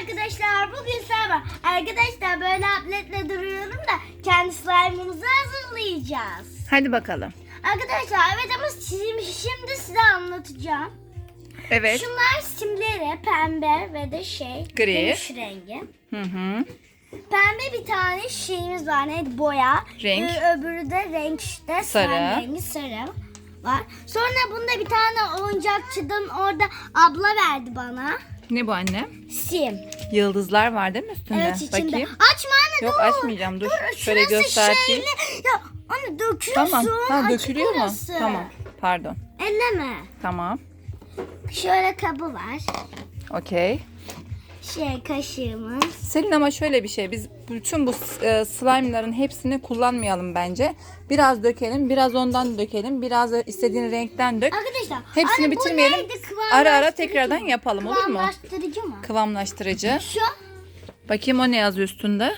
arkadaşlar bugün sabah arkadaşlar böyle atletle duruyorum da kendi slime'ımızı hazırlayacağız. Hadi bakalım. Arkadaşlar evet ama şimdi, şimdi size anlatacağım. Evet. Şunlar simleri pembe ve de şey Gri. gümüş rengi. Hı hı. Pembe bir tane şeyimiz var neydi boya. Renk. Ee, öbürü de renk işte Sarı. rengi sarı var. Sonra bunda bir tane oyuncakçıdan orada abla verdi bana. Ne bu anne? Sim. Yıldızlar var değil mi üstünde? Evet içinde. Bakayım. Açma anne Yok, dur. açmayacağım, dur. Şöyle şurası göstereyim. şeyli. Ya anne döküyorsun. Tamam. Ha dökülüyor mu? Tamam. Pardon. Elleme. Tamam. Şöyle kabı var. Okey. Şey kaşığımız. Selin ama şöyle bir şey. Biz bütün bu e, slime'ların hepsini kullanmayalım bence. Biraz dökelim. Biraz ondan dökelim. Biraz da istediğin renkten dök. Arkadaşlar. Hepsini bu bitirmeyelim. neydi? Ara ara tekrardan mı? yapalım, olur mu? Kıvamlaştırıcı mı? Kıvamlaştırıcı. Şu. Bakayım o ne yazıyor üstünde.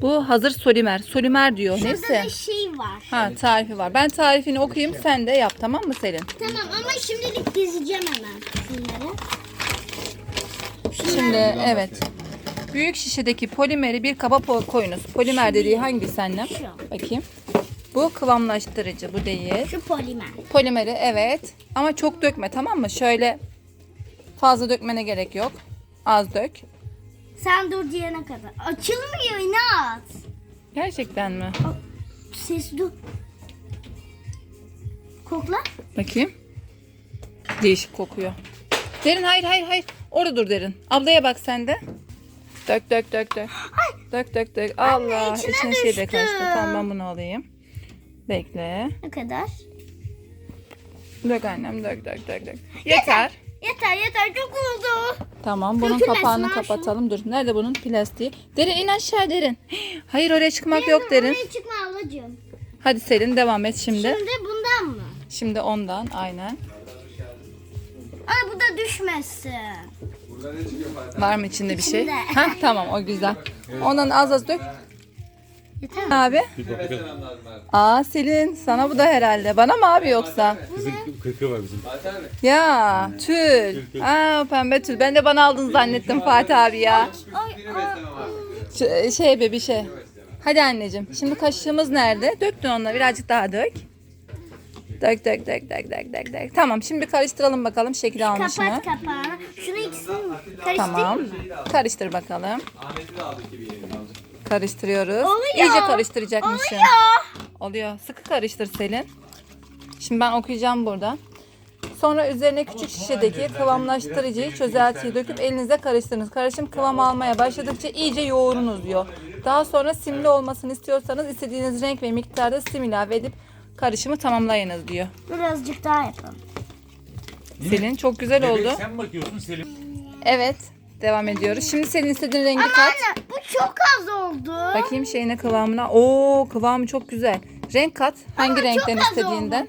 Bu hazır solimer. Solimer diyor. Şurada Neyse. da şey var. Ha tarifi var. Ben tarifini okuyayım sen de yap tamam mı Selin? Tamam ama şimdilik dizeceğim hemen şunları. Şimdi evet. Büyük şişedeki polimeri bir kaba po- koyunuz. Polimer dediği hangisi annem? Şu. Bakayım. Bu kıvamlaştırıcı bu değil. Şu polimer. Polimeri evet. Ama çok dökme tamam mı? Şöyle fazla dökmene gerek yok. Az dök. Sen dur diyene kadar. Açılmıyor inat. Gerçekten mi? Ses dur. Kokla. Bakayım. Değişik kokuyor. Derin hayır hayır hayır. Orada dur derin. Ablaya bak sen de. Dök dök dök dök. Dök dök dök. Allah içine içine şey de düştü. kaçtı. Tamam ben bunu alayım. Bekle. Ne kadar? Dök annem dök dök dök dök. Yeter. Yeter yeter çok oldu. Tamam bunun Dökülmesin kapağını ha şu. kapatalım. Dur. Nerede bunun plastiği? Derin in aşağı derin. Hayır oraya çıkmak yok derin. Oraya çıkma ablacığım. Hadi Selin devam et şimdi. Şimdi bundan mı? Şimdi ondan aynen. Ay bu da düşmesin. Var mı içinde bir şey? İçinde. Heh, tamam o güzel. Ondan az az dök. Yeter mi? Abi. Aa Selin sana bu da herhalde. Bana mı abi yoksa? Bizim kırkı var bizim. Ya tül. Aa pembe tül. Ben de bana aldın zannettim Fatih abi ya. Ay, ay. Ş- şey be bir şey. Hadi anneciğim. Şimdi kaşığımız nerede? Döktün onunla birazcık daha dök. Dök dök dök dök dök dök dök. Tamam şimdi karıştıralım bakalım şekil almış mı? Kapat kapağını. Şunu ikisini karıştırayım Tamam. mı? Karıştır bakalım. Karıştırıyoruz. Oluyor. İyice karıştıracakmışsın. Oluyor. Oluyor. Sıkı karıştır Selin. Şimdi ben okuyacağım burada. Sonra üzerine küçük şişedeki kıvamlaştırıcıyı çözeltiyi döküp elinize karıştırınız. Karışım kıvam almaya başladıkça iyice yoğurunuz diyor. Daha sonra simli olmasını istiyorsanız istediğiniz renk ve miktarda sim ilave edip karışımı tamamlayınız diyor. Birazcık daha yapalım. Selin çok güzel oldu. Bebek sen bakıyorsun Selim. Evet. Devam ediyoruz. Şimdi senin istediğin rengi kat. Anne bu çok az oldu. Bakayım şeyine kıvamına. Oo kıvamı çok güzel. Renk kat. Hangi Ama renkten çok az istediğinden.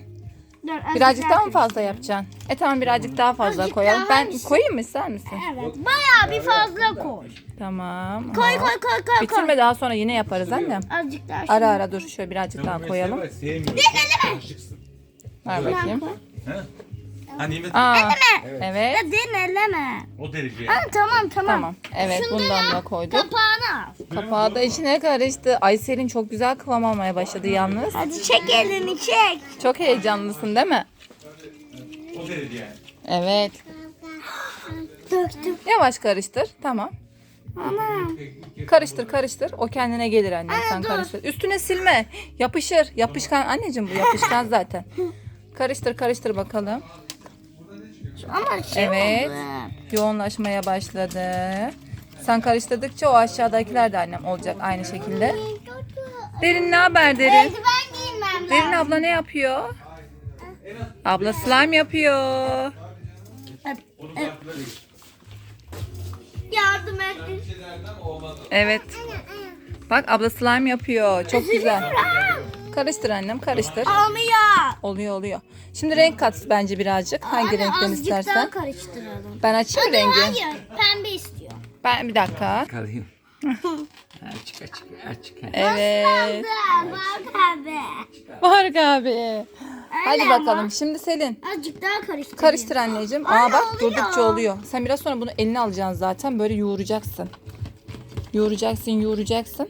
Dur, azıcık Birazcık daha mı fazla yapacaksın? E tamam birazcık daha fazla Azıcık koyalım. daha Ben hangisi? koyayım mı ister misin? Evet bayağı bir fazla koy. Tamam. Koy koy koy koy. koy. Bitirme daha sonra yine yaparız annem. Azıcık daha. Ara ara dur şöyle birazcık daha koyalım. Sevmiyorum. Aşıksın. Ver bakayım. He? Hani evet. Aa, Elleme. evet. Ya deneleme. O derece. Ha, tamam tamam. Tamam. Evet Şunu bundan da da koyduk. Kapağını al. Kapağı da içine karıştı. Aysel'in çok güzel kıvam almaya başladı yalnız. Hadi çek elini çek. Çok heyecanlısın değil mi? O derece yani. Evet. Döktüm. Yavaş karıştır. Tamam. Anam. Karıştır karıştır. O kendine gelir annem sen dur. karıştır. Üstüne silme. Yapışır. Yapışkan anneciğim bu yapışkan zaten. Karıştır karıştır bakalım. Ama şey Evet. oldu. Yoğunlaşmaya başladı. Sen karıştırdıkça o aşağıdakiler de annem olacak aynı şekilde. Derin ne haber Derin? Eldiven giymem Derin abla ne yapıyor? Abla slime yapıyor. Yardım et. Evet. Bak abla slime yapıyor. Çok güzel. Karıştır annem karıştır. Olmuyor. Oluyor oluyor. Şimdi renk kat bence birazcık. Hangi Anne, renkten azıcık istersen. daha karıştıralım. Ben açayım mı rengi? Hayır pembe istiyor. Ben bir dakika. Karayım. Açık açık açık. Evet. Bak abi. Faruk abi. Hadi Öyle bakalım. ama. Şimdi Selin. Azıcık daha karıştır. Karıştır anneciğim. Aa Anne, bak oluyor. durdukça oluyor. Sen biraz sonra bunu eline alacaksın zaten. Böyle yoğuracaksın. Yoğuracaksın, yoğuracaksın.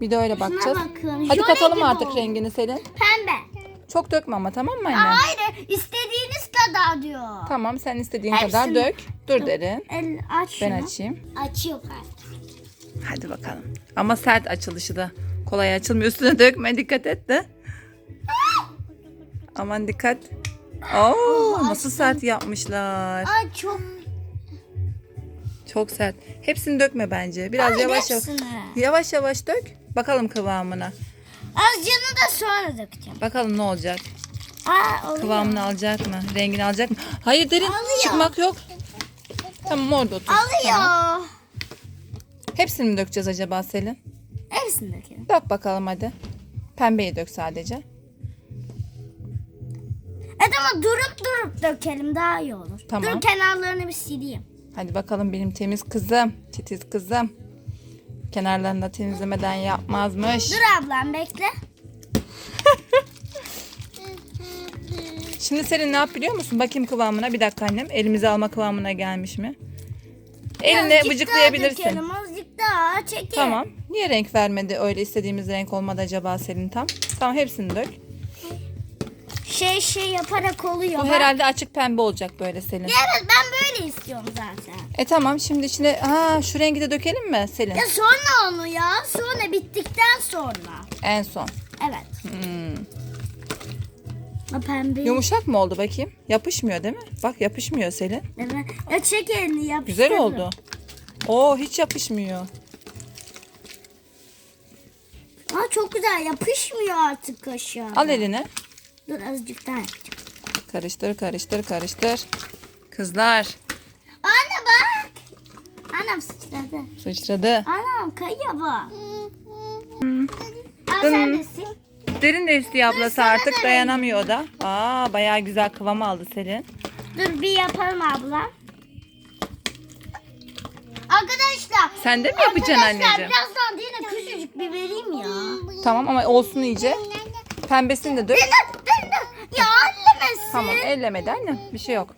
Bir de öyle bakacağız. Hadi Jöle katalım artık oldu. rengini Selin. Pembe. Çok dökme ama tamam mı anne? Hayır istediğiniz kadar diyor. Tamam sen istediğin Hepsini- kadar dök. Dur derin. El aç şunu. Ben açayım. Açıyor pembe. Hadi bakalım. Ama sert açılışı da. Kolay açılmıyor. Üstüne dökme. Dikkat et de. Aman dikkat. Oo, nasıl sert yapmışlar. Aa çok. Çok sert. Hepsini dökme bence. Biraz Hayır, yavaş yavaş. hepsini. Yavaş yavaş dök. Bakalım kıvamına. Azıcını da sonra dökeceğim. Bakalım ne olacak. Aa oluyor. Kıvamını alacak mı? Rengini alacak mı? Hayır derin. Alıyor. Çıkmak yok. Tamam orada otur. Alıyor. Tamam. Hepsini mi dökeceğiz acaba Selin? Hepsini dökelim. Dök bakalım hadi. Pembeyi dök sadece. Evet ama durup durup dökelim daha iyi olur. Tamam. Dur kenarlarını bir sileyim. Hadi bakalım benim temiz kızım. Titiz kızım. Kenarlarını da temizlemeden yapmazmış. Dur ablam bekle. Şimdi Selin ne yap biliyor musun? Bakayım kıvamına. Bir dakika annem. Elimize alma kıvamına gelmiş mi? Eline Azıcık bıcıklayabilirsin. Daha dökelim, azıcık daha çekelim. Tamam. Niye renk vermedi? Öyle istediğimiz renk olmadı acaba Selin tam? Tamam hepsini dök. Şey şey yaparak oluyor. Bu herhalde açık pembe olacak böyle Selin. Evet ben böyle istiyorum zaten. E tamam şimdi içine ha şu rengi de dökelim mi Selin? Ya sonra onu ya. Sonra bittikten sonra. En son. Evet. Hmm. O pembe. Yumuşak mı oldu bakayım? Yapışmıyor değil mi? Bak yapışmıyor Selin. Evet. Ya çek elini yapıştır. Güzel oldu. Oo hiç yapışmıyor. Aa çok güzel yapışmıyor artık kaşığa. Al eline. Dur azıcık daha yapacağım. Karıştır karıştır karıştır. Kızlar Anne bak. Anam sıçradı. sıçradı. Anam kayıyor bu. Al sen de sil. Derin de istiyor ablası sana artık da dayanamıyor da. Aa bayağı güzel kıvam aldı Selin. Dur bir yapalım abla. Arkadaşlar. Sen de mi yapacaksın Arkadaşlar anneciğim? birazdan yine küçücük bir vereyim ya. Tamam ama olsun iyice. Pembesini de dök. Tamam ellemedi anne. Bir şey yok.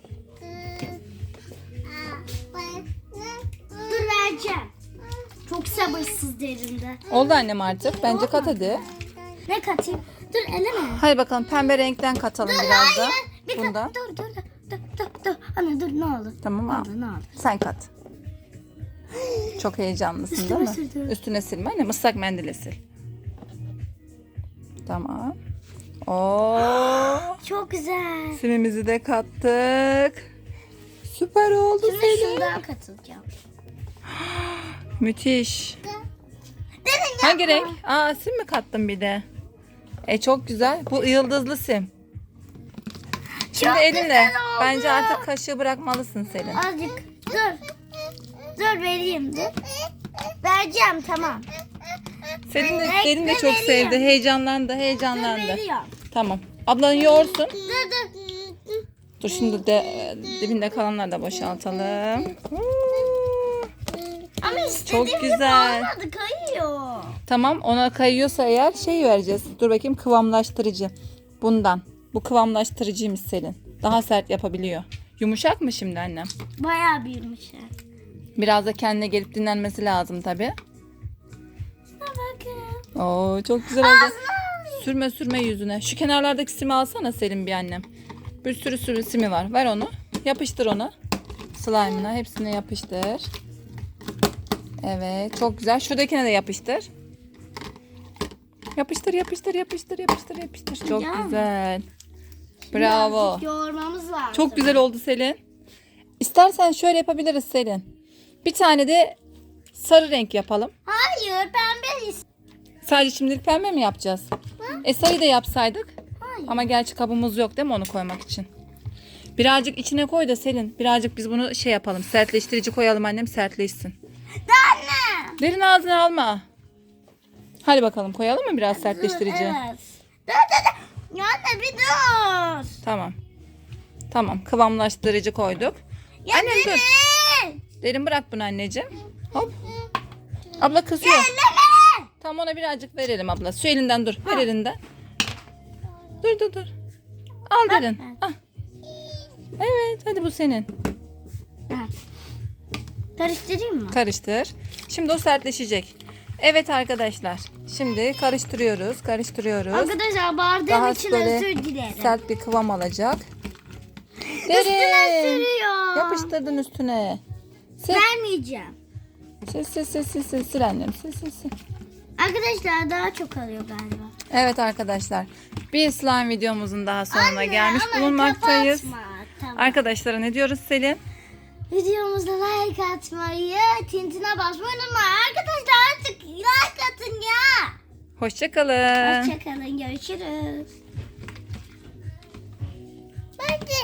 Dur vereceğim. Çok sabırsız derinde. Oldu annem artık. Bence kat hadi. Ne katayım? Dur eleme. Hadi bakalım pembe renkten katalım Dur biraz da. Bir Bunda. Dur dur dur. Dur dur dur. Anne dur ne olur. Tamam al. ne olur. Sen kat. Çok heyecanlısın Üstüne değil mi? sürdüm. Üstüne silme anne. Islak mendille sil. Tamam. Oo, Çok güzel. simimizi de kattık. Süper oldu Şimdi Selin. şundan katılacağım. Müthiş. Derin Hangi renk? Aa sim mi kattın bir de? E çok güzel. Bu yıldızlı sim. Şimdi Çok elinle. güzel oldu. Bence artık kaşığı bırakmalısın Selin. Azıcık. Dur. Dur vereyim dur. Vereceğim tamam. Selin de, Selin de çok sevdi. Heyecanlandı, Dur heyecanlandı. veriyorum. Tamam. Ablan yoğursun. Dur dur. Dur şimdi de dibinde kalanları da boşaltalım. Ama Çok güzel. olmadı kayıyor. Tamam ona kayıyorsa eğer şey vereceğiz. Dur bakayım kıvamlaştırıcı. Bundan. Bu kıvamlaştırıcıymış Selin. Daha sert yapabiliyor. Yumuşak mı şimdi annem? Bayağı büyümüş. ha. Biraz da kendine gelip dinlenmesi lazım tabi. Bakın. Oo çok güzel oldu. Sürme sürme yüzüne. Şu kenarlardaki simi alsana Selim bir annem. Bir sürü sürü simi var. Ver onu. Yapıştır onu. Slime'ına hepsine yapıştır. Evet çok güzel. Şuradakine de yapıştır. Yapıştır yapıştır yapıştır yapıştır yapıştır. Çok Ya. güzel. Bravo. Yoğurmamız lazım. Çok güzel oldu Selin. İstersen şöyle yapabiliriz Selin. Bir tane de sarı renk yapalım. Hayır pembe is- Sadece şimdilik pembe mi yapacağız? E sarı da yapsaydık. Hayır. Ama gerçi kabımız yok değil mi onu koymak için? Birazcık içine koy da Selin. Birazcık biz bunu şey yapalım. Sertleştirici koyalım annem sertleşsin. Anne. Derin ağzını alma. Hadi bakalım koyalım mı biraz sertleştirici? Evet. Dur dur dur. Anne bir dur. Tamam. Tamam kıvamlaştırıcı koyduk. Ya Annem dur. derin. Derin bırak bunu anneciğim. Hop. Abla kızıyor. Elleme. Tamam ona birazcık verelim abla. Su elinden dur. Ver elinden. Dur dur dur. Al derin. Ah. Evet hadi bu senin. Karıştırayım mı? Karıştır. Şimdi o sertleşecek. Evet arkadaşlar. Şimdi karıştırıyoruz. Karıştırıyoruz. Arkadaşlar bağırdığım Daha için böyle özür dilerim. sert bir kıvam alacak. Üstüne Derin. sürüyor. Yapıştırdın üstüne. Sil. Vermeyeceğim. Sil sil sil sil sil, sil annem. Sil sil sil. Arkadaşlar daha çok alıyor galiba. Evet arkadaşlar. Bir slime videomuzun daha sonuna Anne, gelmiş bulunmaktayız. kapatma. Tamam. Arkadaşlara ne diyoruz Selin? Videomuza like atmayı, tintine basmayı unutmayın. Arkadaşlar artık like atın ya. Hoşçakalın. Hoşçakalın görüşürüz. Bence